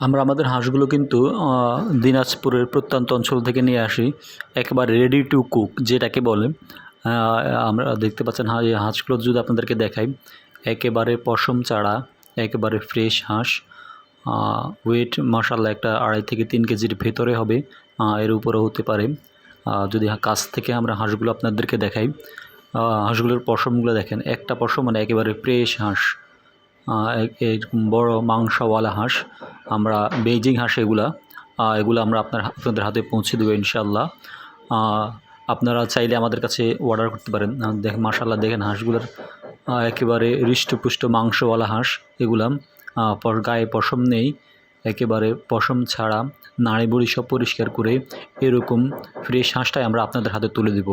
আমরা আমাদের হাঁসগুলো কিন্তু দিনাজপুরের প্রত্যন্ত অঞ্চল থেকে নিয়ে আসি। একেবারে রেডি টু কুক যেটাকে বলে। আমরা দেখতে পাচ্ছেন এই হাঁসগুলো যদি আপনাদেরকে দেখাই, একেবারে পশম চাড়া একেবারে ফ্রেশ হাঁস। ওয়েট মাসাল্লাহ একটা আড়াই থেকে তিন কেজির ভেতরে হবে। এর উপরে হতে পারে। যদি হা- কাছ থেকে আমরা হাঁসগুলো আপনাদেরকে দেখাই হাঁসগুলোর পশমগুলো দেখেন, একটা পশম মানে একেবারে ফ্রেশ হাঁস। বড় মাংসওয়ালা হাঁস আমরা বেজিং হাঁস এগুলা এগুলো আমরা আপনার আপনাদের হাতে পৌঁছে দেবো ইনশাল্লাহ আপনারা চাইলে আমাদের কাছে অর্ডার করতে পারেন। দেখেন মাশাল্লাহ দেখেন হাঁসগুলোর একেবারে হৃষ্টপুষ্ট মাংসওয়ালা হাঁস এগুলা। আহ, পর গায়ে পশম নেই একেবারে পশম ছাড়া নাড়ি বুড়ি সব পরিষ্কার করে এরকম ফ্রেশ হাঁসটাই আমরা আপনাদের হাতে তুলে দেব।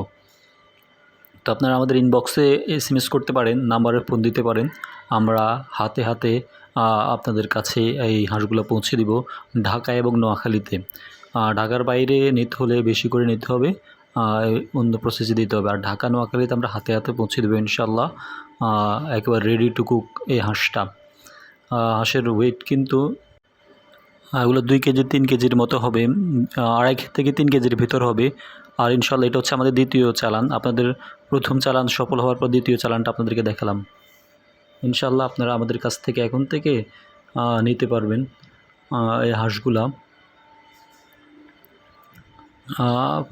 তো আপনারা আমাদের ইনবক্সে এস এম এস করতে পারেন নাম্বারে ফোন দিতে পারেন। আমরা হাতে হাতে আপনাদের কাছে এই হাঁসগুলো পৌঁছে দিব ঢাকা এবং নোয়াখালীতে। ঢাকার বাইরে নিতে হলে বেশি করে নিতে হবে অন্য প্রসেসে দিতে হবে। আর ঢাকা, নোয়াখালীতে আমরা হাতে হাতে পৌঁছে দেবো ইনশাল্লাহ একেবারে রেডি টু কুক এই হাঁসটা। হাঁসের ওয়েট কিন্তু এগুলো দুই কেজি, তিন কেজির মতো হবে আড়াই থেকে তিন কেজির ভিতর হবে। আর ইনশাল্লাহ এটা হচ্ছে আমাদের দ্বিতীয় চালান। আপনাদের প্রথম চালান সফল হওয়ার পর দ্বিতীয় চালানটা আপনাদেরকে দেখালাম। ইনশাল্লাহ আপনারা আমাদের কাছ থেকে এখন থেকে নিতে পারবেন এই হাঁসগুলা।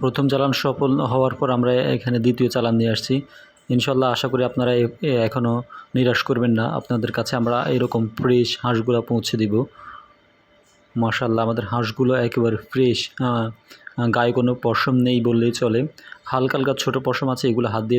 প্রথম চালান সফল হওয়ার পর আমরা এখানে দ্বিতীয় চালান নিয়ে আসছি। ইনশাল্লাহ আশা করি আপনারা এখনও নিরাশ করবেন না। আপনাদের কাছে আমরা এরকম ফ্রেশ হাঁসগুলা পৌঁছে দিব। মাশাল্লাহ আমাদের হাঁসগুলো একেবারে ফ্রেশ গায়ে কোনো পশম নেই বললেই চলে। হালকা হালকা ছোটো পশম আছে, এগুলো হাত দিয়ে